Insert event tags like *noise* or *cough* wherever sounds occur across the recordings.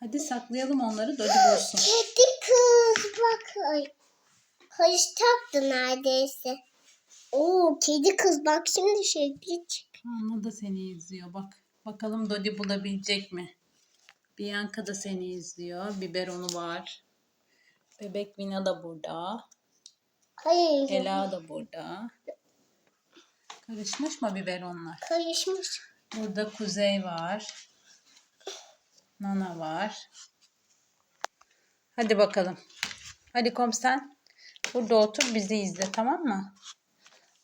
Hadi saklayalım onları Dodi bulsun. Kedi kız bak. Ay. Karıştaktı neredeyse. Oo kedi kız bak şimdi şey geç. Anna da seni izliyor bak. Bakalım Dodi bulabilecek mi? Bianca da seni izliyor. Biberonu var. Bebek Vina da burada. Hayır. Ela da burada. Karışmış mı biberonlar? Karışmış. Burada Kuzey var. Nana var. Hadi bakalım. Hadi kom sen. Burada otur bizi izle tamam mı?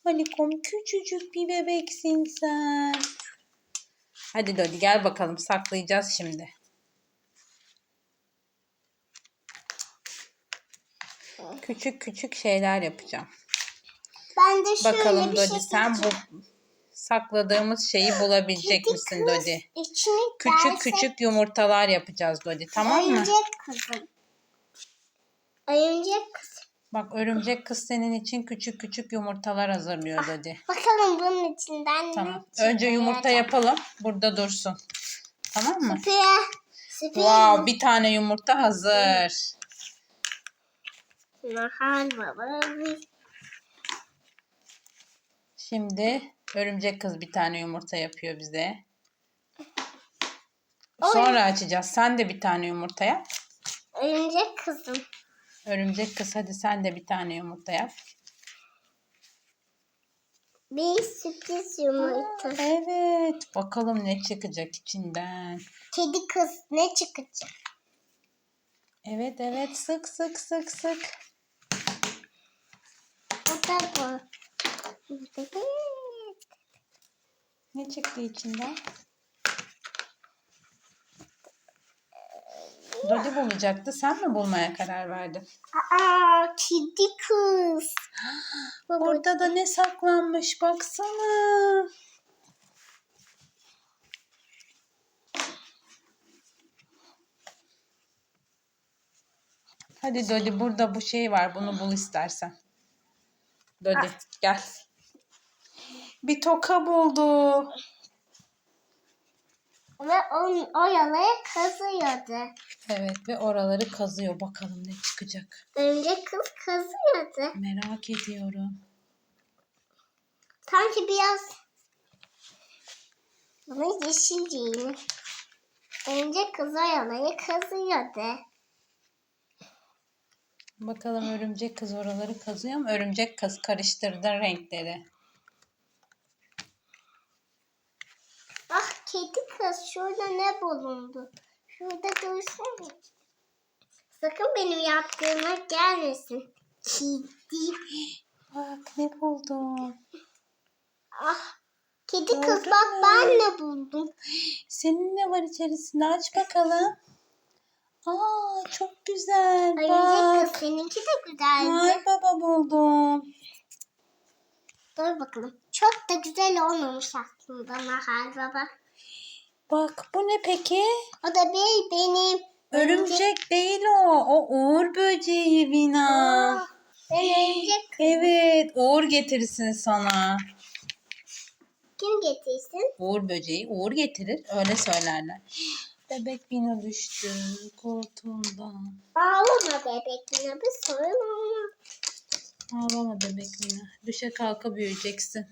Halikom küçücük bir bebeksin sen. Hadi Dodi gel bakalım saklayacağız şimdi. Küçük küçük şeyler yapacağım. Ben de şöyle Bakalım bir Dodi şey sen bu sakladığımız şeyi bulabilecek Kedi misin kız Dodi? içine Küçük gelse küçük yumurtalar yapacağız Dodi tamam mı? Oyuncak kızım. Oyuncak kız. Bak örümcek kız senin için küçük küçük yumurtalar hazırlıyor Dodi. Bakalım bunun içinden Tamam. ne Önce yumurta yapalım. Burada dursun. Tamam mı? Süper. Süper. Wow, bir tane yumurta hazır. Nahal baba. Şimdi örümcek kız bir tane yumurta yapıyor bize. Oy. Sonra açacağız. Sen de bir tane yumurta yap. Oyuncak kızım. Örümcek kız hadi sen de bir tane yumurta yap. Bir sürpriz yumurta. Evet. Bakalım ne çıkacak içinden. Kedi kız ne çıkacak? Evet evet sık sık sık sık. Da bu. Ne çıktı içinden? Dodi bulacaktı. Sen mi bulmaya karar verdin? Aa kedi kız. *gasps* Burada da ne saklanmış baksana. Hadi Dodi burada bu şey var. Bunu bul istersen. Dodi gel. Bir toka buldu. Ve on, o yalaya kazıyordu. Evet ve oraları kazıyor. Bakalım ne çıkacak. Önce kız kazıyordu. Merak ediyorum. Sanki biraz bunu yeşil değil. Önce kız o yalayı kazıyordu. Bakalım örümcek kız oraları kazıyor mu? Örümcek kız karıştırdı renkleri. Ah kedi kız şurada ne bulundu? Şurada dursana. Sakın benim yaptığıma gelmesin. Kedi. Bak ne buldum. Ah kedi kız Gördün bak mü? ben ne buldum. Senin ne var içerisinde? Aç bakalım. Aa çok güzel. Bak. kız seninki de güzeldi. Noel Baba buldum. Dur bakalım. Çok da güzel olmamış aslında Nahal Baba. Bak bu ne peki? O da bir benim. Örümcek değil o. O uğur böceği Vina. Aa, Ben örümcek Evet uğur getirsin sana. kim getirsin? Uğur böceği uğur getirir. Öyle söylerler. Bebek Vina düştü koltuğundan. Ağlama bebek yine bir sorun olmaz. Ağlama bebek Vina. Düşe kalka büyüyeceksin.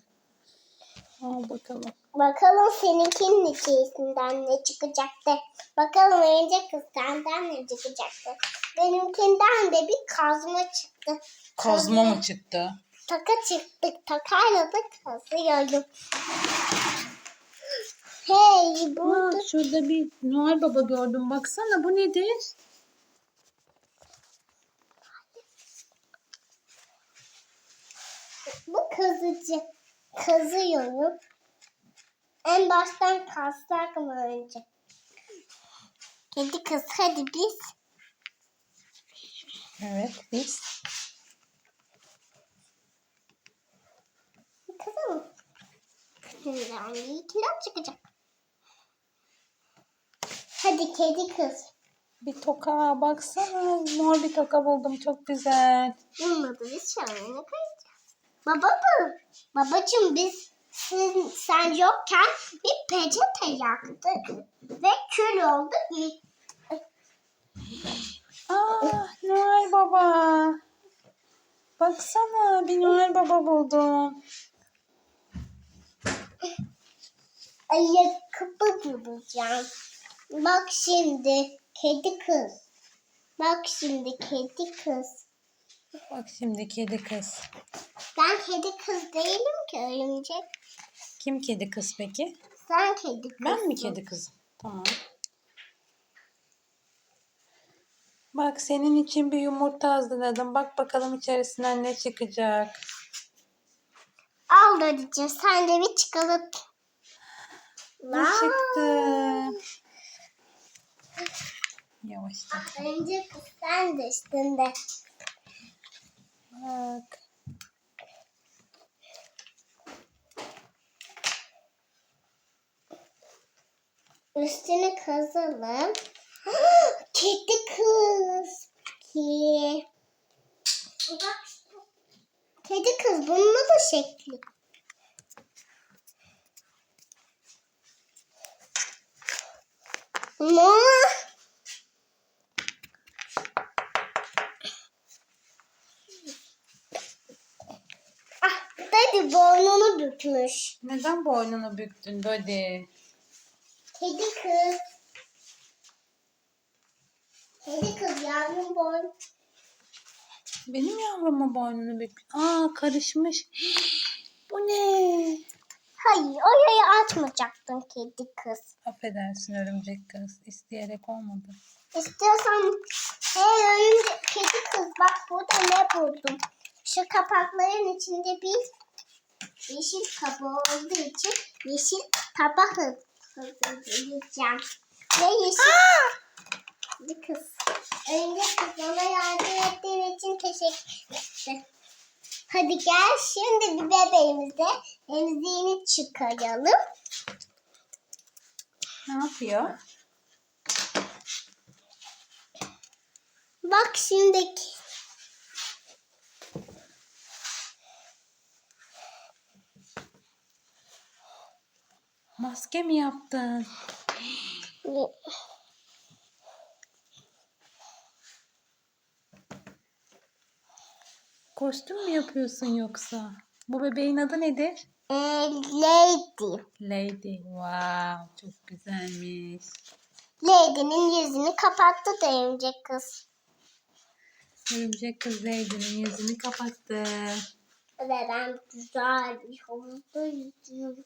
Al bakalım. Bakalım seninkinin içerisinden ne çıkacaktı. Bakalım örümcek kız senden ne çıkacaktı. Benimkinden de bir kazma çıktı. Kazma mı çıktı? Taka çıktı. Takayla da kazıyorum. Hey burada Aa, şurada bir Noel Baba gördüm. Baksana bu nedir? bu kazıcı. Kazıyorum. En baştan kazsak mı önce? Kedi kız hadi biz. Evet biz. Kızım. Kızımdan bir ikiler çıkacak. Hadi kedi kız. Bir toka baksana. Mor bir toka buldum. Çok güzel. Bulmadı biz şöyle koyacağız. Baba mı? Babacım biz sen, sen yokken bir peçete yaktık ve kül oldu. Aa, Noel Baba. Baksana bir Noel Baba buldum. Ayakkabı bulacağım. Bak şimdi kedi kız. Bak şimdi kedi kız. Bak şimdi kedi kız. Ben kedi kız değilim ki örümcek. Kim kedi kız peki? Sen kedi kız. Ben mi kedi kızım? Tamam. Bak senin için bir yumurta hazırladım. Bak bakalım içerisinden ne çıkacak. Al Dodicim sen de bir çikolata. Ne çıktı? Yavaşça. Örümcek kız sen de üstünde. Bak. Üstünü kazalım. Kedi kız. Kedi kız bunun da şekli. Ne? Ah, dedi boynunu bükmüş. Neden boynunu büktün Dodi? Kedi kız. Kedi kız yavrum boyn. Benim yavrumun boynunu büktün. Aa karışmış. *gasps* Bu ne? Hayır oraya atmayacaktın kedi kız. Affedersin örümcek kız. İsteyerek olmadı. İstiyorsan hey örümcek kedi kız bak burada ne buldum. Şu kapakların içinde bir yeşil kabuğu olduğu için yeşil tabak hazırlayacağım. Ve yeşil... Bir kız. Örümcek kız bana yardım ettiğin için teşekkür ederim. Hadi gel şimdi bir bebeğimize emziğini çıkaralım. Ne yapıyor? Bak şimdiki. Maske mi yaptın? Kostüm mü yapıyorsun yoksa? Bu bebeğin adı nedir? Ee, Lady. Lady. Wow, çok güzelmiş. Lady'nin yüzünü kapattı da örümcek kız. Örümcek kız Lady'nin yüzünü kapattı. Ve ben güzel bir havuzda yüzüyorum.